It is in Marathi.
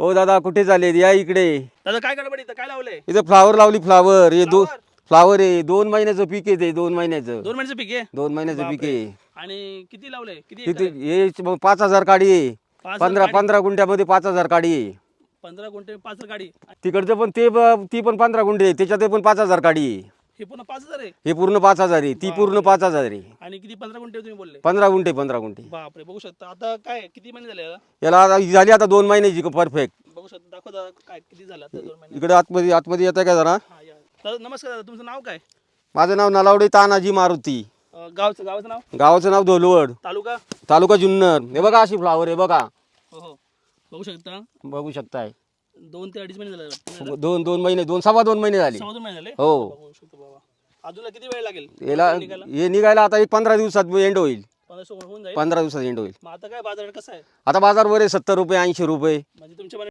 हो दादा कुठे चालेल या इकडे. दादा काय गडबड इथं? काय लावलंय? इथं फ्लावर लावली फ्लावर. हे दो Flower? फ्लावर आहे. दोन महिन्याचं पीक आहे ते दोन महिन्याचं. दोन महिन्याचं पीक आहे? दोन महिन्याचं पीक बापरे. आहे आणि किती लावलंय? किती आहे? हे मग पाच हजार काडी आहे. पाच हजार पंधरा काडी? पंधरा गुंठ्यामध्ये पाच हजार काडी आहे. पंधरा गुंठे पाच हजार गाडी तिकडचं पण ते ब- ती पण पंधरा गुंठे आहे. त्याच्यात पण पाच हजार काडी आहे. हे पुन्हा पाच हजार आहे? हे पूर्ण पाच हजार आहे. ती पूर्ण पाच हजार आहे. आणि किती पंधरा गुंठे तुम्ही बोलले? पंधरा गुंठे पंधरा गुंठे. बापरे बघू शकता. आता काय किती महिने झाले याला? याला आता ही झाली आता दोन महिन्याची परफेक्ट बघू शकता. दाखव दादा काय किती झालं आता दोन महिने? इकडे आतमध्ये आतमध्ये येतं का जरा? हा या. दादा नमस्कार दादा. तुमचं नाव काय? माझं नाव नलावडे तानाजी मारुती. अं, गावचं गावाचं नाव? गावाचं नाव धोलवड. तालुका? तालुका जुन्नर. हे बघा अशी फ्लावर आहे बघा. हो हो. बघू शकता. बघू शकताय. दोन ते अडीच महिने झाले. वाटतं. दोन दोन महिने दोन सव्वा दोन महिने झाले. दोन महिने झाले? हो. बघू शकतो. किती वेळ लागेल? याला निघायला? हे निघायला आता एक पंधरा दिवसात एंड होईल. पंधरा सोळा होऊन जाईल? पंधरा दिवसात एंड होईल. मग आता काय बाजार कसं आहे? आता बाजार वर आहे सत्तर रुपये ऐंशी रुपये. म्हणजे तुमच्या